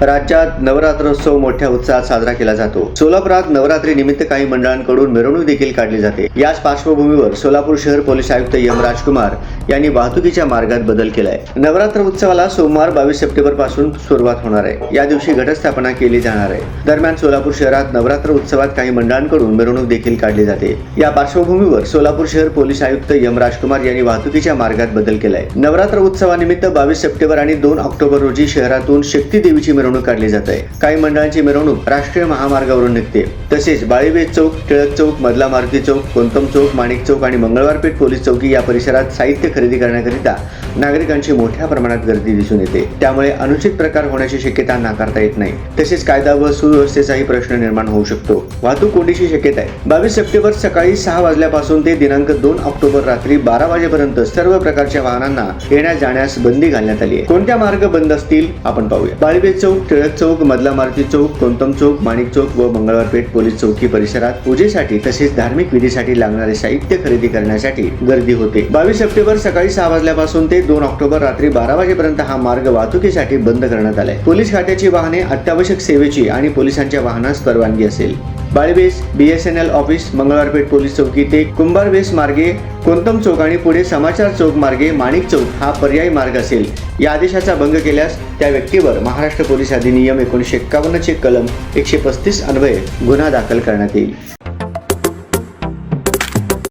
राज्यात नवरात्रोत्सव मोठ्या उत्साहात साजरा केला जातो. सोलापुरात नवरात्री निमित्त काही मंडळांकडून मिरवणूक देखील काढली जाते. याच पार्श्वभूमीवर सोलापूर शहर पोलीस आयुक्त यम राजकुमार यांनी वाहतुकीच्या मार्गात बदल केलाय. नवरात्र उत्सवाला सोमवार बावीस सप्टेंबरपासून सुरुवात होणार आहे. या दिवशी घटस्थापना केली जाणार आहे. दरम्यान सोलापूर शहरात नवरात्र उत्सवात काही मंडळांकडून मिरवणूक देखील काढली जाते. या पार्श्वभूमीवर सोलापूर शहर पोलीस आयुक्त यम राजकुमार यांनी वाहतुकीच्या मार्गात बदल केलाय. नवरात्र उत्सवानिमित्त बावीस सप्टेंबर आणि दोन ऑक्टोबर रोजी शहरातून शक्ती देवीची मिरवणूक काढली जात आहे. काही मंडळांची मिरवणूक राष्ट्रीय महामार्गावरून निघते. तसेच बाळीबेज चौक टिळक चौक मधला मारुती चौक कोंतम चौक माणिक चौक आणि मंगळवारपेठ पोलीस चौकी या परिसरात साहित्य खरेदी करण्याकरिता नागरिकांची मोठ्या प्रमाणात गर्दी दिसून येते. त्यामुळे अनुचित प्रकार होण्याची शक्यता नाकारता येत नाही. तसेच कायदा व सुव्यवस्थेचाही प्रश्न निर्माण होऊ शकतो. वाहतूक कोंडीची शक्यता आहे. बावीस सप्टेंबर सकाळी सहा वाजल्यापासून ते दिनांक दोन ऑक्टोबर रात्री बारा वाजेपर्यंत सर्व प्रकारच्या वाहनांना येण्या जाण्यास बंदी घालण्यात आली आहे. कोणत्या मार्ग बंद असतील आपण पाहूया. बाळीबेज चौक टिळक चौक मधला मारुती चौक कोंतम चौक माणिक चौक व मंगळवारपेठ पोलीस चौकी परिसरात पूजेसाठी तसेच धार्मिक विधीसाठी लागणारे साहित्य खरेदी करण्यासाठी गर्दी होते. बावीस सप्टेंबर सकाळी सहा वाजल्यापासून ते दोन ऑक्टोबर रात्री बारा वाजेपर्यंत हा मार्ग वाहतुकीसाठी बंद करण्यात आलाय. पोलीस खात्याची वाहने अत्यावश्यक सेवेची आणि पोलिसांच्या वाहनास परवानगी असेल. Balbes BSNL office Mangalwar Peth police चौकी ते कुंभारबेस मार्गे कोंतम चौक आणि पुढे समाचार चौक मार्गे माणिक चौक हा पर्यायी मार्ग असेल. या आदेशाचा भंग केल्यास त्या व्यक्तीवर महाराष्ट्र पोलीस अधिनियम एकोणीसशे एक्कावन्नचे कलम एकशे पस्तीस अन्वये गुन्हा दाखल करण्यात येईल.